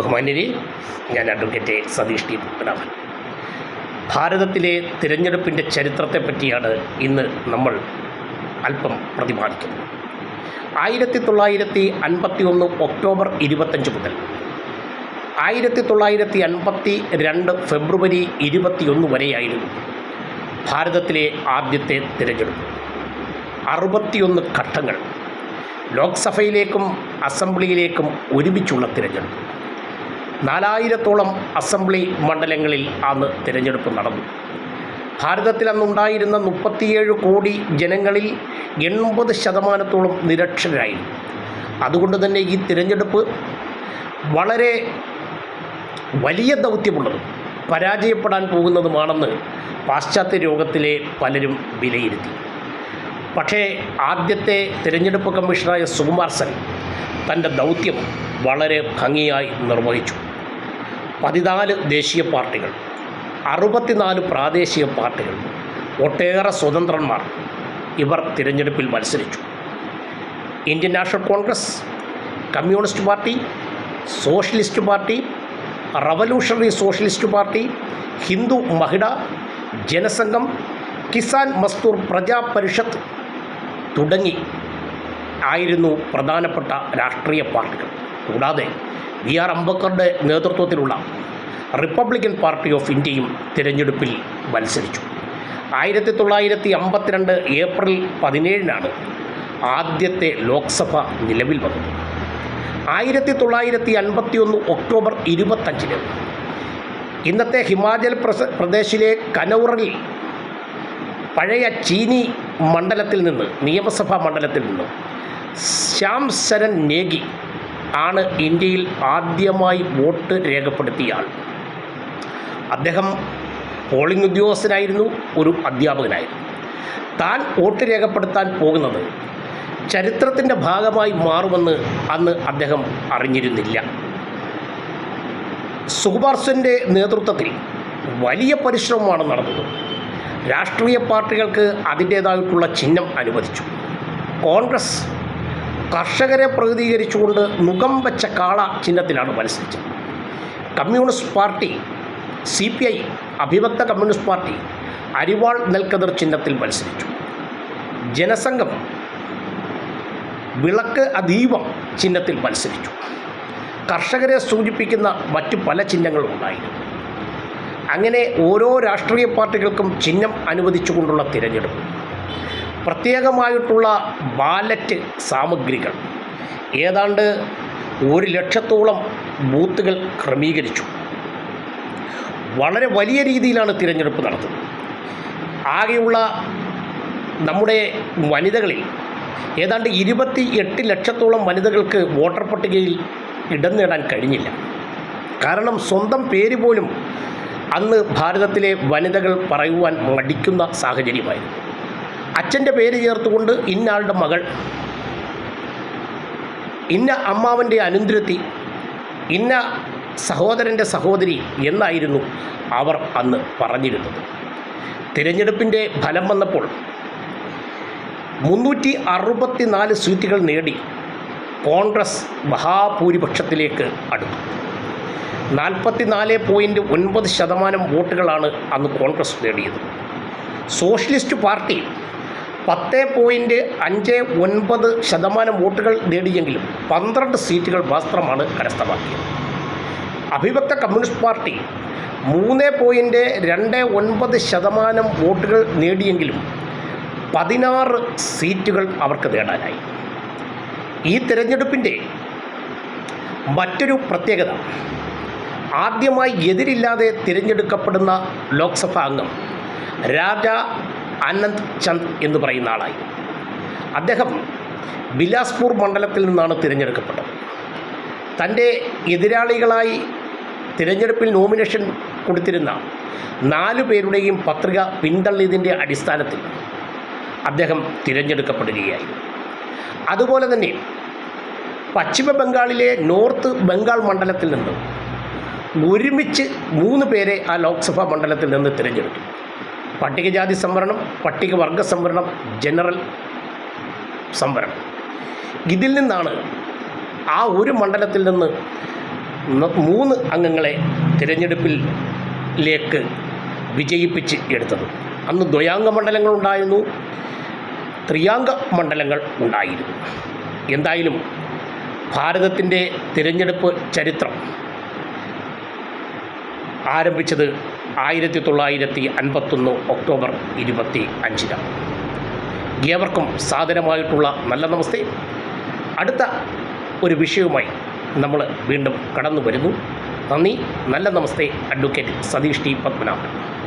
ബഹുമാന്യരെ ഞാൻ advocate Satheesh T Padmanabhan. ഭാരതത്തിലെ തിരഞ്ഞെടുപ്പിന്റെ ചരിത്രത്തെപ്പറ്റിയാണ് ഇന്ന് നമ്മൾ അല്പം പ്രതിപാദിക്കുന്നത്. ആയിരത്തി തൊള്ളായിരത്തി അൻപത്തി ഒന്ന് ഒക്ടോബർ ഇരുപത്തഞ്ച് മുതൽ ആയിരത്തി തൊള്ളായിരത്തി അൻപത്തി രണ്ട് ഫെബ്രുവരി ഇരുപത്തിയൊന്ന് വരെയായിരുന്നു ഭാരതത്തിലെ ആദ്യത്തെ തിരഞ്ഞെടുപ്പ്. അറുപത്തിയൊന്ന് ഘട്ടങ്ങൾ ലോക്സഭയിലേക്കും അസംബ്ലിയിലേക്കും ഒരുമിച്ചുള്ള തിരഞ്ഞെടുപ്പ്. നാലായിരത്തോളം അസംബ്ലി മണ്ഡലങ്ങളിൽ അന്ന് തിരഞ്ഞെടുപ്പ് നടന്നു. ഭാരതത്തിൽ അന്നുണ്ടായിരുന്ന മുപ്പത്തിയേഴ് കോടി ജനങ്ങളിൽ എൺപത് ശതമാനത്തോളം നിരക്ഷരായിരുന്നു അതുകൊണ്ട് തന്നെ ഈ തിരഞ്ഞെടുപ്പ് വളരെ വലിയ ദൗത്യമുള്ളതും പരാജയപ്പെടാൻ പോകുന്നതുമാണെന്ന് പാശ്ചാത്യ രോഗത്തിലെ പലരും വിലയിരുത്തി. പക്ഷേ ആദ്യത്തെ തിരഞ്ഞെടുപ്പ് കമ്മീഷണറായ സുകുമാർ സെൻ തന്റെ ദൗത്യം വളരെ ഭംഗിയായി നിർവഹിച്ചു. പതിനാല് ദേശീയ പാർട്ടികൾ അറുപത്തിനാല് പ്രാദേശിക പാർട്ടികൾ ഒട്ടേറെ സ്വതന്ത്രന്മാർ ഇവർ തിരഞ്ഞെടുപ്പിൽ മത്സരിച്ചു. Indian national congress communist party socialist party revolutionary socialist party Hindu Mahila Janasangham Kisan Mazdoor Praja Parishad തുടങ്ങി ആയിരുന്നു പ്രധാനപ്പെട്ട രാഷ്ട്രീയ പാർട്ടികൾ. കൂടാതെ ബി ആർ അംബേദ്കറുടെ നേതൃത്വത്തിലുള്ള റിപ്പബ്ലിക്കൻ പാർട്ടി ഓഫ് ഇന്ത്യയും തിരഞ്ഞെടുപ്പിൽ മത്സരിച്ചു. ആയിരത്തി തൊള്ളായിരത്തി അമ്പത്തിരണ്ട് ഏപ്രിൽ പതിനേഴിനാണ് ആദ്യത്തെ ലോക്സഭ നിലവിൽ വന്നത്. ആയിരത്തി തൊള്ളായിരത്തി അൻപത്തി ഒന്ന് ഒക്ടോബർ ഇരുപത്തഞ്ചിന് ഇന്നത്തെ ഹിമാചൽ പ്രദേശിലെ കനൗറിൽ പഴയ ചീനി മണ്ഡലത്തിൽ നിന്ന് നിയമസഭാ മണ്ഡലത്തിൽ നിന്ന് ശ്യാം ശരൺ നേഗി ആണ് ഇന്ത്യയിൽ ആദ്യമായി വോട്ട് രേഖപ്പെടുത്തിയ ആൾ അദ്ദേഹം പോളിംഗ് ഉദ്യോഗസ്ഥനായിരുന്നു ഒരു അധ്യാപകനായിരുന്നു. താൻ വോട്ട് രേഖപ്പെടുത്താൻ പോകുന്നത് ചരിത്രത്തിന്റെ ഭാഗമായി മാറുമെന്ന് അന്ന് അദ്ദേഹം അറിഞ്ഞിരുന്നില്ല. സുകുമാർ സെന്റെ നേതൃത്വത്തിൽ വലിയ പരിശ്രമമാണ് നടന്നത്. രാഷ്ട്രീയ പാർട്ടികൾക്ക് അതിന്റേതായിട്ടുള്ള ചിഹ്നം അനുവദിച്ചു. കോൺഗ്രസ് കർഷകരെ പ്രതിനിധീകരിച്ചുകൊണ്ട് മുഖം വെച്ച കാള ചിഹ്നത്തിലാണ് മത്സരിച്ചത്. Communist party C P I അഭിഭക്ത communist party അരിവാൾ നെൽക്കതിർ ചിഹ്നത്തിൽ മത്സരിച്ചു. ജനസംഘം വിളക്ക് അതീവം ചിഹ്നത്തിൽ മത്സരിച്ചു. കർഷകരെ സൂചിപ്പിക്കുന്ന മറ്റു പല ചിഹ്നങ്ങളും ഉണ്ടായിരുന്നു. അങ്ങനെ ഓരോ രാഷ്ട്രീയ പാർട്ടികൾക്കും ചിഹ്നം അനുവദിച്ചുകൊണ്ടുള്ള തിരഞ്ഞെടുപ്പ്. പ്രത്യേകമായിട്ടുള്ള ബാലറ്റ് സാമഗ്രികൾ. ഏതാണ്ട് ഒരു ലക്ഷത്തോളം ബൂത്തുകൾ ക്രമീകരിച്ചു. വളരെ വലിയ രീതിയിലാണ് തിരഞ്ഞെടുപ്പ് നടത്തുന്നത് ആകെയുള്ള നമ്മുടെ വനിതകളിൽ ഏതാണ്ട് ഇരുപത്തി എട്ട് ലക്ഷത്തോളം വനിതകൾക്ക് വോട്ടർ പട്ടികയിൽ ഇടം നേടാൻ കഴിഞ്ഞില്ല. കാരണം സ്വന്തം പേര് പോലും അന്ന് ഭാരതത്തിലെ വനിതകൾ പറയുവാൻ മടിക്കുന്ന സാഹചര്യമായിരുന്നു. അച്ഛന്റെ പേര് ചേർത്തുകൊണ്ട് ഇന്നാളുടെ മകൾ. ഇന്ന അമ്മാവന്റെ അനുന്ദ്രത്തി ഇന്ന സഹോദരന്റെ സഹോദരി എന്നായിരുന്നു അവർ അന്ന് പറഞ്ഞിരുന്നത്. തിരഞ്ഞെടുപ്പിന്റെ ഫലം വന്നപ്പോൾ മുന്നൂറ്റി അറുപത്തി നാല് സീറ്റുകൾ നേടി കോൺഗ്രസ് മഹാഭൂരിപക്ഷത്തിലേക്ക് അടുത്തു. നാൽപ്പത്തി നാല് പോയിന്റ് ഒൻപത് ശതമാനം വോട്ടുകളാണ് അന്ന് കോൺഗ്രസ് നേടിയത്. സോഷ്യലിസ്റ്റ് പാർട്ടി പത്ത് പോയിന്റ് അഞ്ച് ഒൻപത് ശതമാനം വോട്ടുകൾ നേടിയെങ്കിലും പന്ത്രണ്ട് സീറ്റുകൾ മാത്രമാണ് കരസ്ഥമാക്കിയത്. അഭിവക്ത കമ്മ്യൂണിസ്റ്റ് പാർട്ടി മൂന്ന് പോയിന്റ് രണ്ട് ഒൻപത് ശതമാനം വോട്ടുകൾ നേടിയെങ്കിലും പതിനാറ് സീറ്റുകൾ അവർക്ക് നേടാനായി. ഈ തിരഞ്ഞെടുപ്പിന്റെ മറ്റൊരു പ്രത്യേകത ആദ്യമായി എതിരില്ലാതെ തിരഞ്ഞെടുക്കപ്പെടുന്ന ലോക്സഭാ അംഗം രാജ ആനന്ദ് ചന്ദ് എന്ന് പറയുന്ന ആളായി. അദ്ദേഹം ബിലാസ്പൂർ മണ്ഡലത്തിൽ നിന്നാണ് തിരഞ്ഞെടുക്കപ്പെട്ടത്. തന്റെ എതിരാളികളായി തിരഞ്ഞെടുപ്പിൽ നോമിനേഷൻ കൊടുത്തിരുന്ന നാലു പേരുടെയും പത്രിക പിന്തള്ളിയതിന്റെ അടിസ്ഥാനത്തിൽ അദ്ദേഹം തിരഞ്ഞെടുക്കപ്പെടുകയായിരുന്നു അതുപോലെ തന്നെ പശ്ചിമ ബംഗാളിലെ നോർത്ത് ബംഗാൾ മണ്ഡലത്തിൽ നിന്ന് ഒരുമിച്ച് മൂന്ന് പേരെ ആ ലോക്സഭാ മണ്ഡലത്തിൽ നിന്ന് തിരഞ്ഞെടുത്തു. പട്ടികജാതി സംവരണം പട്ടികവർഗ സംവരണം ജനറൽ സംവരണം. ഇതിൽ നിന്നാണ് ആ ഒരു മണ്ഡലത്തിൽ നിന്ന് മൂന്ന് അംഗങ്ങളെ തിരഞ്ഞെടുപ്പിലേക്ക് വിജയിപ്പിച്ച് എടുത്തത്. അന്ന് ദ്വയാംഗ മണ്ഡലങ്ങൾ ഉണ്ടായിരുന്നു ത്രിയാംഗ മണ്ഡലങ്ങൾ ഉണ്ടായിരുന്നു. എന്തായാലും ഭാരതത്തിന്റെ തിരഞ്ഞെടുപ്പ് ചരിത്രം ആരംഭിച്ചത് ആയിരത്തി തൊള്ളായിരത്തി അൻപത്തൊന്ന് ഒക്ടോബർ ഇരുപത്തി അഞ്ചിനാണ് ഏവർക്കും സാധനമായിട്ടുള്ള നല്ല നമസ്തേ. അടുത്ത ഒരു വിഷയവുമായി നമ്മൾ വീണ്ടും കടന്നു വരുന്നു നന്ദി നല്ല നമസ്തേ അഡ്വക്കേറ്റ് സതീഷ് ടി പത്മനാഭൻ.